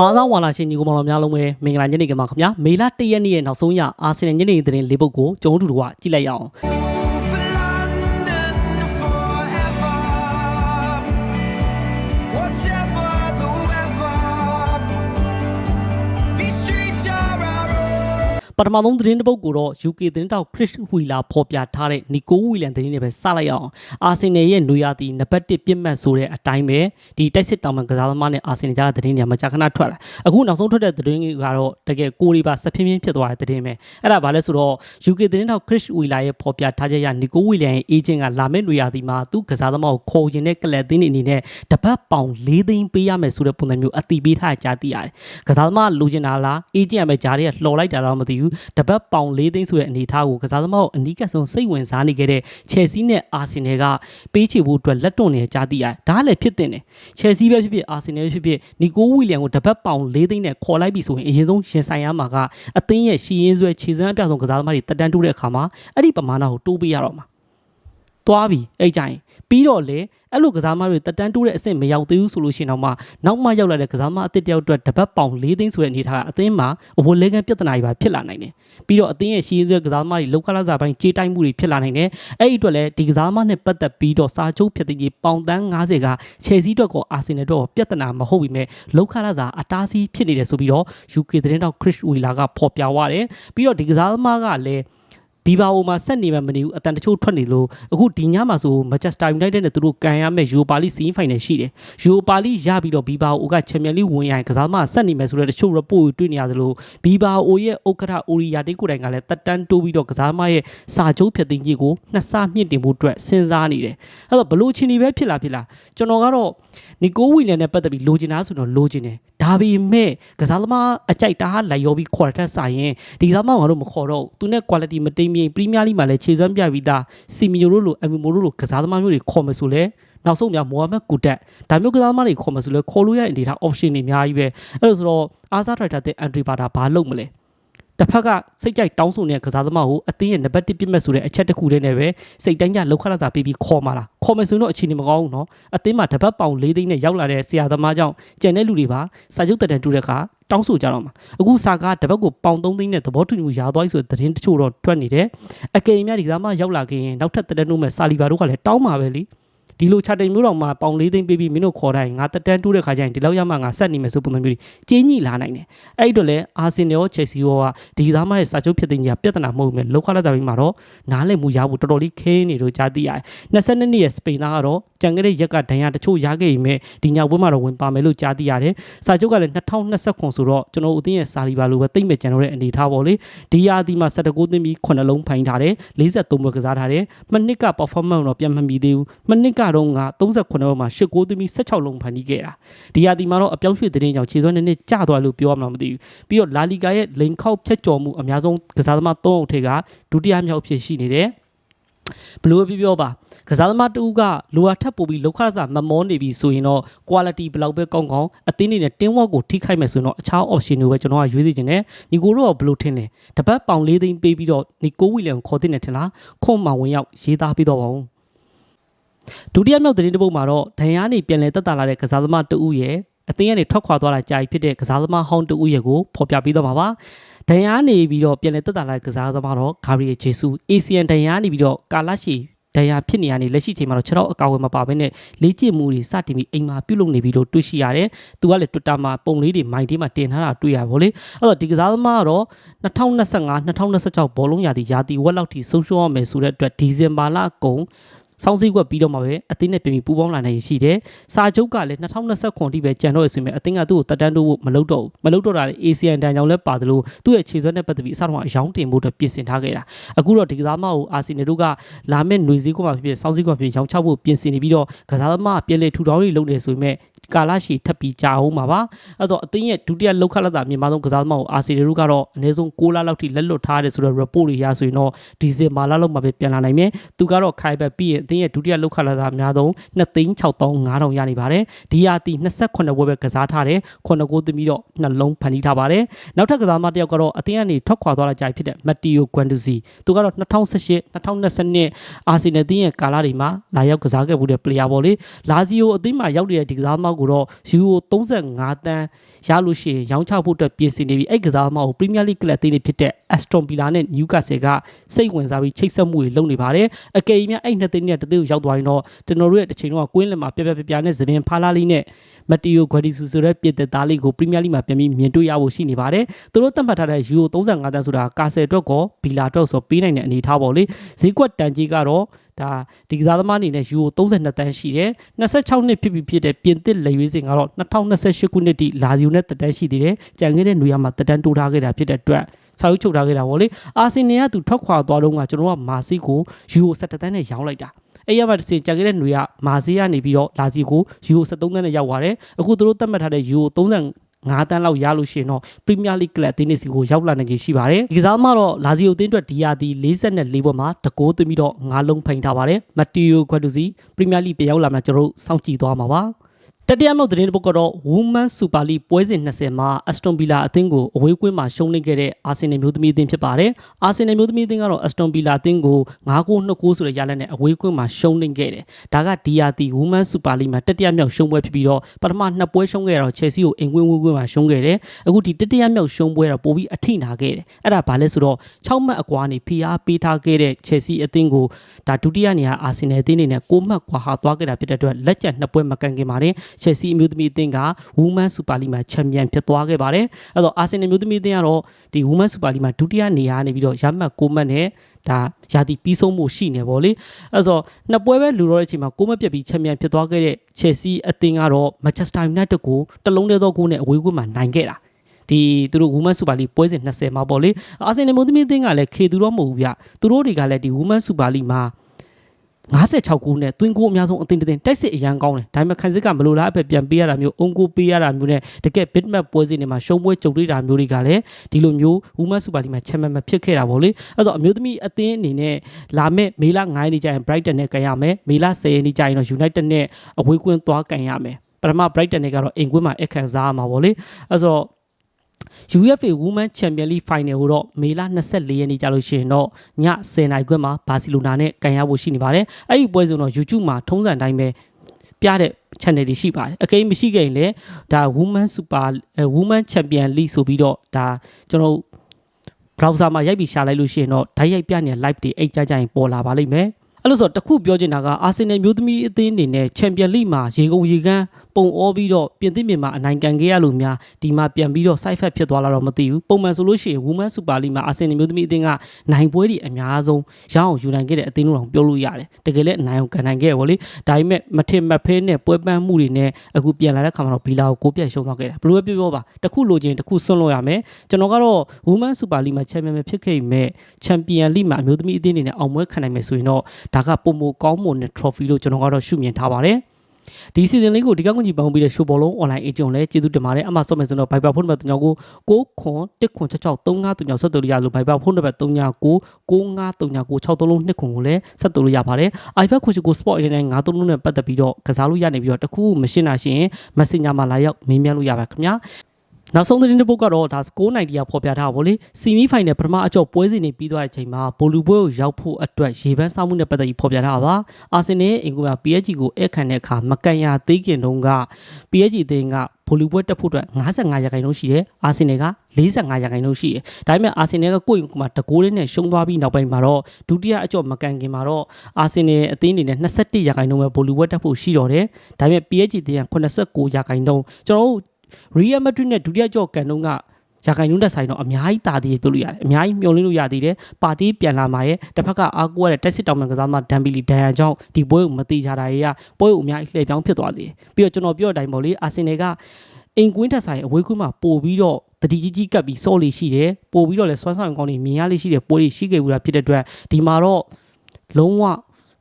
အားစားဝါလာရှင်ညီကိုမောင်တော်များလုံးပဲမင်္ဂလာညနေခင်းပါခင်ဗျာမေလ1ရက်နေ့ရဲ့နောက်ဆုံးရအာဆင်နယ်ညနေသတင်းလေးပုတ်ကိုကျွန်တော်တို့ကကြည့်လိုက်ရအောင် ပထမဆုံးသတင်းတစ်ပုတ်ကိုတော့ UK သတင်းတောက် Chris Wheeler ဖော်ပြထားတဲ့ Nico Williams သတင်းတွေပဲစလိုက်ရအောင်အာဆင်နယ်ရဲ့နွေရာသီနံပါတ်1ပြစ်မှတ်ဆိုတဲ့အတိုင်းပဲဒီတိုက်စစ်တောင်ပန်ကစားသမားနဲ့အာဆင်နယ်ကြားတဲ့သတင်းတွေမကြာခဏထွက်လာအခုနောက်ဆုံးထွက်တဲ့သတင်းတွေကတော့တကယ်ကိုရီပါစက်ဖင်းဖင်းဖြစ်သွားတဲ့သတင်းပဲအဲ့ဒါဘာလဲဆိုတော့ UK သတင်းတောက် Chris Wheeler ရဲ့ဖော်ပြထားချက်အရ Nico Williams ရဲ့ agent ကလာမယ့်နွေရာသီမှာသူကစားသမားကိုခေါ်ရင်တဲ့ကလပ်သင်းတွေအနေနဲ့တပတ်ပေါင်၄သိန်းပေးရမယ်ဆိုတဲ့ပုံစံမျိုးအတိပေးထားကြသိရတယ်ကစားသမားလိုချင်တာလား agent ကပဲဂျားတွေကလှော်လိုက်တာတော့မသိဘူးတပတ်ပေါင်၄သိန်းဆိုတဲ့အနေအထားကိုကစားသမားကိုအနီးကပ်ဆုံးစိတ်ဝင်စားနေခဲ့တဲ့ Chelsea နဲ့ Arsenal ကပေးချေဖို့အတွက်လက်တွန့်နေကြသိရတယ်ဒါကလည်းဖြစ်တင်တယ် Chelsea ပဲဖြစ်ဖြစ် Arsenal ပဲဖြစ်ဖြစ်နီကိုဝီလျံကိုတပတ်ပေါင်၄သိန်းနဲ့ခေါ်လိုက်ပြီဆိုရင်အရင်ဆုံးရင်ဆိုင်ရမှာကအသင်းရဲ့ရှီရင်ဆွဲခြေစမ်းအပြဆုံးကစားသမားတွေတက်တန်းတိုးတဲ့အခါမှာအဲ့ဒီပမာဏကိုတိုးပေးရတော့မှာသွားပြီအဲ့ကြရင် ပြီးတော့လေအဲ့လိုကစားသမားတွေတက်တန်းတိုးတဲ့အဆင့်မရောက်သေးဘူးဆိုလို့ရှိရင်တော့မှနောက်မှရောက်လာတဲ့ကစားသမားအသစ်တယောက်အတွက်တပတ်ပေါင်၄သိန်းဆိုတဲ့အနေထားကအသင်းမှာအဝတ်လဲကန်းပြဿနာတွေပါဖြစ်လာနိုင်တယ်ပြီးတော့အသင်းရဲ့ရှီးရွက်ကစားသမားတွေလောက်ကလာစားပိုင်းကြေးတိုက်မှုတွေဖြစ်လာနိုင်တယ်အဲ့ဒီအတွက်လည်းဒီကစားသမားနဲ့ပတ်သက်ပြီးတော့စာချုပ်ဖြစ်တဲ့ကြီးပေါင်တန်း90ကချယ်ဆီအတွက်ကောအာဆင်နယ်အတွက်ကောပြဿနာမဟုတ်ပြီမဲ့လောက်ခလာစားအတားဆီးဖြစ်နေတယ်ဆိုပြီးတော့ UK သတင်းတောက် Chris Wheeler ကဖော်ပြသွားတယ်ပြီးတော့ဒီကစားသမားကလည်း ဘီဘာအိုမှာဆက်နေမှမနေဘူးအတန်တချို့ထွက်နေလို့အခုဒီညမှာဆိုမန်ချက်စတာယူနိုက်တက်နဲ့သူတို့ကန်ရမယ့်ယူပါလီစီးဖိုင်နယ်ရှိတယ်ယူပါလီရပြီးတော့ဘီဘာအိုကချန်ပီယံလိဝင်ရရင်ကစားသမားဆက်နေမယ်ဆိုတဲ့တချို့ report တွေတွေ့နေရတယ်လို့ဘီဘာအိုရဲ့ဥက္ကဋ္ဌအိုရီယာတေးကိုယ်တိုင်ကလည်းတက်တန်းတိုးပြီးတော့ကစားသမားရဲ့စာချုပ်ဖြတ်သိမ်းကြီးကိုနှစ်ဆမြင့်တင်ဖို့အတွက်စဉ်းစားနေတယ်အဲ့တော့ဘလို့ချင်းနေပဲဖြစ်လာဖြစ်လာကျွန်တော်ကတော့နီကိုဝီလန်နဲ့ပတ်သက်ပြီးလိုချင်တာဆိုတော့လိုချင်တယ် ဒါပေမဲ့ကစားသမားအကြိုက်တားလိုက်ရောပြီးခေါ်တဲ့ဆိုင်ရင်ဒီကစားသမားကတော့မခေါ်တော့ဘူးသူနဲ့ quality မတိမ်မြင်ပရီးမီးယားလိမှာလည်းခြေစွမ်းပြပြီးသားစီမီယိုတို့လိုအမီမိုတို့လိုကစားသမားမျိုးတွေခေါ်မယ်ဆိုလဲနောက်ဆုံးများမိုဟာမက်ကူတက်ဒါမျိုးကစားသမားတွေခေါ်မယ်ဆိုလဲခေါ်လို့ရတဲ့အနေထား option တွေအများကြီးပဲအဲ့လိုဆိုတော့အာဆာထရိုက်တာတဲ့အန်ဒရီဘာတာဘာလုပ်မလဲ တစ်ဖက်ကစိတ်ကြိုက်တောင်းဆိုနေတဲ့ကစားသမားကိုအသင်းရဲ့နံပါတ်1ပြစ်မဲ့ဆိုတဲ့အချက်တစ်ခုတည်းနဲ့ပဲစိတ်တိုင်းကြလောက်ခလာစာပြီးပြီးခေါ်มาလားခေါ်မယ်ဆိုရင်တော့အခြေအနေမကောင်းဘူးเนาะအသင်းမှာတပတ်ပေါင်၄သိန်းနဲ့ရောက်လာတဲ့ဆရာသမားကြောင့်ကြံတဲ့လူတွေပါစာချုပ်တက်တန်တူတဲ့အခါတောင်းဆိုကြတော့မှာအခုစာကားတပတ်ကိုပေါင်၃သိန်းနဲ့သဘောတူညီမှုရသွားပြီဆိုတဲ့သတင်းတချို့တော့ထွက်နေတယ်အကယ်၍များဒီကစားမရောက်လာခင်နောက်ထပ်တက်တန်တူမဲ့စာလီဘာတို့ကလည်းတောင်းမှာပဲလी ဒီလိုချတဲ့မျိုးတော်မှာပေါင်၄သိန်းပေးပြီးမင်းတို့ခေါ်တိုင်းငါတက်တန်းတိုးတဲ့ခါကျရင်ဒီလောက်ရမှငါဆက်နေမယ်ဆိုပုံစံမျိုးကြီးကျင်းညိလာနိုင်တယ်အဲ့ဒီတော့လေအာဆင်နယ်ရောချယ်ဆီရောကဒီကစားမရဲ့စာချုပ်ဖြစ်တဲ့ကြီးကပြဿနာမဟုတ်ဘူးမဲ့လောက်ခလာတာပြီးမှာတော့နားလည်မှုရဖို့တော်တော်လေးခင်းနေလို့ကြားသိရတယ်22နှစ်ရဲ့စပိန်သားကတော့ကြံခဲ့တဲ့ရက်ကဒဏ်ရာတချို့ရခဲ့ရင်မဲ့ဒီညပွဲမှာတော့ဝင်ပါမယ်လို့ကြားသိရတယ်စာချုပ်ကလည်း2020ခွန်ဆိုတော့ကျွန်တော်ဦးသိန်းရဲ့စာလီပါလိုပဲတိတ်မဲ့ကြံတော့တဲ့အနေထားပေါ့လေဒီရာဒီမှာ79သိန်းပြီး9လုံးဖိုင်ထားတယ်43ပွဲကစားထားတယ်မနစ်က performance တော့ပြန်မမီသေးဘူးမနစ်ကတော့ငါ39ဘောမှာ89သိန်းပြီး16လုံးဖန်တီးခဲ့တာဒီရာဒီမှာတော့အပြောင်းရွှေ့သတင်းကြောင့်ခြေစွမ်းနည်းနည်းကျသွားလို့ပြောရမှာမသိဘူးပြီးတော့လာလီဂါရဲ့လိန်ခောက်ဖြတ်ကျော်မှုအများဆုံးကစားသမား3အုပ်ထက်ကဒုတိယမြောက်ဖြစ်ရှိနေတယ်ဘလို့ပဲပြောပါကစားသမားတူကလိုအပ်ထပ်ပို့ပြီးလောက်ခရစာမမောနေပြီဆိုရင်တော့ quality ဘယ်လောက်ပဲကောင်းကောင်းအသင်းနေနဲ့တင်းဝက်ကိုထိခိုက်မယ်ဆိုရင်တော့အခြား option တွေပဲကျွန်တော်ကရွေးစီခြင်းနဲ့ညီကိုတို့ကဘလို့ထင်တယ်တပတ်ပေါင်၄သိန်းပေးပြီးတော့နီကိုဝီလန်ကိုခေါ်တဲ့နဲ့ထင်လားခွန်မောင်ဝင်ရောက်ရေးသားပြီးတော့ပါဦး ဒုတိယမြောက်သတင်းတစ်ပုဒ်မှာတော့ဒန်ယာနေပြန်လည်တက်တာလာတဲ့ကစားသမားတဦးရဲ့အသင်းကနေထွက်ခွာသွားတာကြာပြီဖြစ်တဲ့ကစားသမားဟောင်းတဦးရဲ့ကိုဖော်ပြပြီးတော့ပါပါဒန်ယာနေပြီးတော့ပြန်လည်တက်တာလာတဲ့ကစားသမားတော့ဂါရီယယ်ဂျေဆူ ACN ဒန်ယာနေပြီးတော့ကာလရှိဒဏ်ရာဖြစ်နေရနေလက်ရှိချိန်မှာတော့ခြေထောက်အကာအဝယ်မပါဘဲနဲ့လေ့ကျင့်မှုတွေစတင်ပြီးအိမ်မှာပြုလုပ်နေပြီးတော့တွေ့ရှိရတယ်။သူကလည်း Twitter မှာပုံလေးတွေမိုင်တေးမှာတင်ထားတာတွေ့ရပါဘောလေ။အဲ့တော့ဒီကစားသမားကတော့2025 2026ဘောလုံးရာသီရာသီဝက်လောက်ထိဆုံးရှုံးရမယ်ဆိုတဲ့အတွက်ဒီဇင်ဘာလအကုန် စောင်းစည်းကွက်ပြီးတော့မှပဲအသင်းနဲ့ပြင်ပြီးပူးပေါင်းလာနိုင်ရှိတယ်။စာချုပ်ကလည်း2029ခုထိပဲကြံတော့ရဆိုရင်အသင်းကသူ့ကိုတက်တန်းတိုးဖို့မလုပ်တော့ဘူး။မလုပ်တော့တာလေ ASEAN တန်ကြောင်လဲပါသလိုသူ့ရဲ့ခြေစွမ်းနဲ့ပတ်သက်ပြီးအစတော့အယောင်းတင်ဖို့အတွက်ပြင်ဆင်ထားခဲ့တာ။အခုတော့ဒီကစားမကိုအာဆီနယ်တို့ကလာမဲ့ຫນွေစည်းကွက်မှာဖြစ်ဖြစ်စောင်းစည်းကွက်ဖြစ်ရောင်းချဖို့ပြင်ဆင်နေပြီးတော့ကစားသမားပြည်လေထူထောင်ရေးလုပ်နေဆိုပေမဲ့ကာလရှည်ထပ်ပြီးကြာအောင်ပါပါအဲ့တော့အသင်းရဲ့ဒုတိယလောက်ခလက်တာမြန်မာဆုံးကစားသမားကိုအာဆီနယ်တို့ကတော့အနည်းဆုံး6လလောက်ထိလက်လွတ်ထားတယ်ဆိုတော့ report တွေရဆိုရင်တော့ဒီဇင်ဘာလလောက်မှာပဲပြန်လာနိုင်မယ်သူကတော့ခိုင်ဘက်ပြီးရင်အသင်းရဲ့ဒုတိယလောက်ခလက်တာအများဆုံး2သိန်း6500ရနေပါတယ်ဒီယာတီ28ဝက်ပဲကစားထားတယ်9ဂိုးသမီးတော့နှလုံးဖန်တီးထားပါတယ်နောက်ထပ်ကစားသမားတစ်ယောက်ကတော့အသင်းကနေထွက်ခွာသွားတာကြာဖြစ်တဲ့မက်တီယိုဂွမ်ဒူစီသူကတော့2018 2022အာဆီနယ်အသင်းရဲ့ကာလတွေမှာလာရောက်ကစားခဲ့မှုတဲ့ player ပေါ့လေလာဇီယိုအသင်းမှာရောက်နေတဲ့ဒီကစားသမားမားကိုတော့ယူရို35တန်းရလို့ရှိရင်ရောင်းချဖို့အတွက်ပြင်ဆင်နေပြီးအဲ့ကစားသမားကိုပရီးမီးယားလိကလပ်အသင်းတွေဖြစ်တဲ့ Aston Villa နဲ့ Newcastle ကစိတ်ဝင်စားပြီးချိတ်ဆက်မှုတွေလုပ်နေပါတယ်အကယ်၍များအဲ့နှစ်သိန်းနဲ့တသိန်းကိုရောက်သွားရင်တော့ကျွန်တော်တို့ရဲ့တစ်ချိန်တော့ကွင်းလင်မှာပြပြပြပြနဲ့သပင်ဖားလာလေးနဲ့မတီယိုဂွက်ဒီဆူဆိုတဲ့ပြည်သက်သားလေးကိုပရီးမီးယားလိမှာပြန်ပြီးမြင်တွေ့ရဖို့ရှိနေပါတယ်သူတို့သတ်မှတ်ထားတဲ့ယူရို35တန်းဆိုတာကာဆယ်အတွက်ကောဘီလာအတွက်ဆိုပေးနိုင်တဲ့အနေအထားပေါ့လေဈေးကွက်တန်ကြီးကတော့ဒါဒီကစားသမားအနေနဲ့ယူရို32တန်းရှိတယ်26နှစ်ဖြစ်ပြီဖြစ်တဲ့ပြင်သစ်လက်ရွေးစင်ကတော့2028ခုနှစ်ထိလာဇီယိုနဲ့တက်တန်းရှိသေးတယ်ကြံခဲ့တဲ့နေရာမှာတက်တန်းတိုးထားခဲ့တာဖြစ်တဲ့အတွက်စာရုပ်ချုပ်ထားခဲ့တာပေါ့လေအာဆင်နယ်ကသူထွက်ခွာသွားတော့ကကျွန်တော်ကမာစီကိုယူရို17တန်းနဲ့ရောင်းလိုက်တာ အဲ့ရမှာတစ်စင်ကြံခဲ့တဲ့ຫນွေကမာစီကနေပြီးတော့လာစီကိုယူရို73တန်းနဲ့ရောက်သွားတယ်အခုသူတို့သတ်မှတ်ထားတဲ့ယူရို30 9တန်းလောက်ရလို့ရှိရင်တော့ပရီးမီးယားလိကလပ်အသင်းတွေစီကိုရောက်လာနိုင်ခြေရှိပါတယ်ဒီကစားသမားတော့လာဇီယိုအသင်းအတွက်ဒီယာဒီ44ပွဲမှာတကိုးသွင်းပြီးတော့9လုံးဖိန်ထားပါတယ်မတီယိုခွက်တူစီပရီးမီးယားလိပြန်ရောက်လာမှကျွန်တော်တို့စောင့်ကြည့်သွားမှာပါ တတိယမြောက်သတင်းတစ်ပုဒ်ကတော့ Women Super League ပွဲစဉ်20မှာ Aston Villa အသင်းကိုအဝေးကွင်းမှာရှုံးနိမ့်ခဲ့တဲ့ Arsenal မျိုးသမီးအသင်းဖြစ်ပါတယ်။ Arsenal မျိုးသမီးအသင်းကတော့ Aston Villa အသင်းကို9-2ဆိုတဲ့ရလဒ်နဲ့အဝေးကွင်းမှာရှုံးနိမ့်ခဲ့တယ်။ဒါက DRT Women Super League မှာတတိယမြောက်ရှုံးပွဲဖြစ်ပြီးတော့ပထမနှစ်ပွဲရှုံးခဲ့တော့ Chelsea ကိုအင်ကွင်းဝေးကွင်းမှာရှုံးခဲ့တယ်။အခုဒီတတိယမြောက်ရှုံးပွဲတော့ပိုပြီးအထိနာခဲ့တယ်။အဲ့ဒါဘာလဲဆိုတော့6မှတ်အကွာနေဖိအားပေးထားခဲ့တဲ့ Chelsea အသင်းကိုဒါဒုတိယနေရာ Arsenal အသင်းနေနဲ့6မှတ်ကွာဟာသွားခဲ့တာဖြစ်တဲ့အတွက်လက်ကျန်နှစ်ပွဲမကန်ခင်ပါတယ်။ Chelsea အမျိုးသမီးအသင်းက Women Super League မှာချန်ပီယံဖြစ်သွားခဲ့ပါတယ်။အဲ့တော့ Arsenal အမျိုးသမီးအသင်းကတော့ဒီ Women Super League မှာဒုတိယနေရာနေပြီးတော့ရမှတ်6မှတ်နဲ့ဒါရာသီပြီးဆုံးမှုရှိနေပါလေအဲ့တော့နှစ်ပွဲပဲလူတော့တဲ့အချိန်မှာကိုမပြက်ပြီးချန်ပီယံဖြစ်သွားခဲ့တဲ့ Chelsea အသင်းကတော့ Manchester United ကိုတလုံးတည်းသောဂိုးနဲ့အဝေးကွင်းမှာနိုင်ခဲ့တာဒီသူတို့ Women Super League ပွဲစဉ်20မှာပေါ့လေအာဆင်နယ်မိုးသမီးအသင်းကလည်းခေသူတော့မဟုတ်ဘူးဗျသူတို့တွေကလည်းဒီ Women Super League မှာ 56ခုနဲ့တွင်းကိုအများဆုံးအသင်းတစ်သင်းတိုက်စစ်အရန်ကောင်းတယ်ဒါပေမဲ့ခန်းစစ်ကမလိုလားအပဲပြန်ပေးရတာမျိုးအုံကိုပေးရတာမျိုးနဲ့တကယ် bit map ပွဲစဉ်တွေမှာရှုံးပွဲကြုံတွေ့တာမျိုးတွေကလည်းဒီလိုမျိုး Women Super League မှာချန်ပီယံမဖြစ်ခဲ့တာပေါ့လေအဲ့တော့အမျိုးသမီးအသင်းအနေနဲ့လာမဲ့မေလ9ရက်နေ့ကျရင် Brighton နဲ့ကန်ရမယ်မေလ10ရက်နေ့ကျရင်တော့ United နဲ့အဝေးကွင်းသွားကန်ရမယ်ပထမ Brighton နဲ့ကတော့အိမ်ကွင်းမှာအခန်းစားရမှာပေါ့လေအဲ့တော့ UEFA Women Champion League Final ကိုတော့မေလ24ရက်နေ့ကြာလို့ရှိရင်တော့ည10:00နာရီခွဲမှာဘာစီလိုနာနဲ့ကန်ရဖို့ရှိနေပါတယ်။အဲ့ဒီပွဲစုံတော့ YouTube မှာထုံးစံတိုင်းပဲပြတဲ့ channel တွေရှိပါတယ်။အကိမ်းမရှိခဲ့ရင်လည်းဒါ Women Super Women Champion League ဆိုပြီးတော့ဒါကျွန်တော် browser မှာရိုက်ပြီးရှာလိုက်လို့ရှိရင်တော့ဓာတ်ရိုက်ပြနေတဲ့ live တွေအိတ်ကြကြရင်ပေါ်လာပါလိမ့်မယ်။အဲ့လို့ဆိုတော့တခုပြောချင်တာကအာဆင်နယ်မျိုးသမီးအသင်းအနေနဲ့ချန်ပီယံလိမှာရေကုန်ရေကန်းပုံအောပြီးတော့ပြင်သစ်မြန်မာအနိုင်ကန်ခဲ့ရလို့များဒီမှာပြန်ပြီးတော့ side effect ဖြစ်သွားလာတော့မသိဘူးပုံမှန်ဆိုလို့ရှိရင် Women Super League မှာအာဆင်နယ်မျိုးသမီးအသင်းကနိုင်ပွဲတွေအများဆုံးရအောင်ယူနိုင်ခဲ့တဲ့အသင်းလို့တောင်ပြောလို့ရတယ်တကယ်လည်းအနိုင်အောင်ကန်နိုင်ခဲ့ရပါလေဒါပေမဲ့မထင်မဖဲနဲ့ပွဲပန်းမှုတွေနဲ့အခုပြန်လာတဲ့ခါမှာတော့ဘီလာကိုကိုပြတ်ရှုံးသွားခဲ့တာဘယ်လိုပဲပြောပြောပါတခုလိုချင်တခုဆွန့်လို့ရမယ်ကျွန်တော်ကတော့ Women Super League မှာချန်ပီယံဖြစ်ခဲ့ပေမဲ့ချန်ပီယံလိမှာအမျိုးသမီးအသင်းတွေနဲ့အောင်ပွဲခံနိုင်မယ်ဆိုရင်တော့ဒါကပုံမကောင်းမွန်တဲ့ trophy လို့ကျွန်တော်ကတော့ရှုမြင်ထားပါတယ် ဒီစီဇန်လေးကိုဒီကောက်ကွန်ကြီးပေါင်းပြီးတဲ့ရှိုးဘောလုံး online agent လည်းကျေးဇူးတင်ပါတယ်အမှဆော့မယ်ဆိုတော့ Viber ဖုန်းနံပါတ်39ကို6ခွန်1ခွန်663939ဆက်သွယ်လို့ရလို့ Viber ဖုန်းနံပါတ်39 953963လုံး2ခွန်ကိုလည်းဆက်သွယ်လို့ရပါတယ် iPad ခွန်ရှိကို Sport အနေနဲ့93လုံးနဲ့ပတ်သက်ပြီးတော့ကစားလို့ရနေပြီးတော့တခုမရှင်းတာရှိရင် Messenger မှာလာရောက်မေးမြန်းလို့ရပါခင်ဗျာ နောက်ဆုံးသတင်းတစ်ပုဒ်ကတော့ဒါစကိုး90ကဖော်ပြထားပါဗောလေစီမီဖိုင်နယ်ပထမအကျော့ပွဲစဉ်နေပြီးသွားတဲ့အချိန်မှာဘိုလူပွဲကိုရောက်ဖို့အတွက်ရေပန်းစောင်းမှုနဲ့ပတ်သက်ပြီးဖော်ပြထားတာပါအာဆင်နယ်အင်ကူက PSG ကိုအခန့်တဲ့အခါမကန်ရသေးခင်တုန်းက PSG အသင်းကဘိုလူပွဲတက်ဖို့အတွက်55ရာခိုင်နှုန်းရှိတယ်အာဆင်နယ်က45ရာခိုင်နှုန်းရှိတယ်ဒါပေမဲ့အာဆင်နယ်ကကိုယ့်ရင်ကမှာတကိုးလေးနဲ့ရှုံးသွားပြီးနောက်ပိုင်းမှာတော့ဒုတိယအကျော့မကန်ခင်မှာတော့အာဆင်နယ်အသင်းအနေနဲ့21ရာခိုင်နှုန်းပဲဘိုလူပွဲတက်ဖို့ရှိတော့တယ်ဒါပေမဲ့ PSG အသင်းက89ရာခိုင်နှုန်းကျွန်တော်တို့ Real Madrid နဲ့ဒုတိယကြော့ကန်တုန်းကရာခိုင်နှုန်းတက်ဆိုင်တော့အများကြီးတာသေးပြောလို့ရတယ်အများကြီးမျှော်လင့်လို့ရသေးတယ်ပါတီပြန်လာမှာရဲ့တစ်ဖက်ကအားကိုးရတဲ့တက်စစ်တောင်မှန်ကစားသမားဒမ်ဘီလီဒန်ယန်ကြောင့်ဒီပွဲကိုမတိကြတာတွေကပွဲကိုအများကြီးလှည့်ပြောင်းဖြစ်သွားသေးတယ်ပြီးတော့ကျွန်တော်ပြောတဲ့အတိုင်းပေါ့လေအာဆင်နယ်ကအင်ကွင်းတက်ဆိုင်အဝေးကွင်းမှာပို့ပြီးတော့တတိကြီးကြီးကပ်ပြီးစော့လေးရှိတယ်ပို့ပြီးတော့လဲစွမ်းဆောင်ကောင်းနေမြင်ရလေးရှိတဲ့ပွဲတွေရှိခဲ့ဘူးတာဖြစ်တဲ့အတွက်ဒီမှာတော့လုံးဝ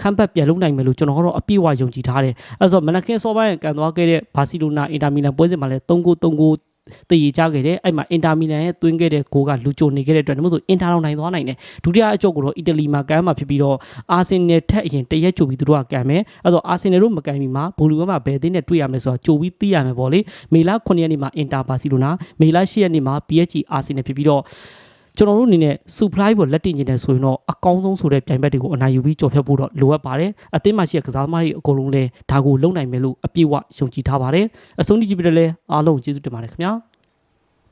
ခန့်ပတ်ပြန်လုပ်နိုင်မယ်လို့ကျွန်တော်ကတော့အပြည့်အဝယုံကြည်ထားတယ်။အဲဆိုမနက်ကင်းစောပိုင်းကန်သွားခဲ့တဲ့ဘာစီလိုနာအင်တာမီလန်ပွဲစဉ်မှာလည်း3ဂိုး3ဂိုးတည်ရကြခဲ့တယ်အဲ့မှာအင်တာမီလန်ရဲ့သွင်းခဲ့တဲ့ဂိုးကလူကြိုနေခဲ့တဲ့အတွက်ဒါမှမဟုတ်အင်တာလောင်နိုင်သွားနိုင်တယ်ဒုတိယအကြော့ကိုတော့အီတလီမှာကန်မှာဖြစ်ပြီးတော့အာဆင်နယ်ထက်အရင်တရက်ကြိုပြီးသူတို့ကကန်မယ်အဲ့ဆိုအာဆင်နယ်တို့မကန်ပြီးမှဘူလီဘက်မှာဘယ်အသင်းနဲ့တွေ့ရမလဲဆိုတာကြိုပြီးသိရမယ်ပေါ့လေမေလ9ရက်နေ့မှာအင်တာဘာစီလိုနာမေလ10ရက်နေ့မှာ PSG အာဆင်နယ်ဖြစ်ပြီးတော့ ကျွန်တော်တို့အနေနဲ့ supply ပေါ်လက်တင်နေတယ်ဆိုရင်တော့အကောင်းဆုံးဆိုတဲ့ပြိုင်ဘက်တွေကိုအနိုင်ယူပြီးကြော်ဖြတ်ဖို့တော့လိုအပ်ပါတယ်အသင်းမှာရှိတဲ့ကစားသမားတွေအကုန်လုံးလည်းဒါကိုလုံနိုင်မယ်လို့အပြည့်အဝယုံကြည်ထားပါတယ်အဆုံးထိကြည့်ပြီးတော့လည်းအားလုံးကျေးဇူးတင်ပါတယ်ခင်ဗျာ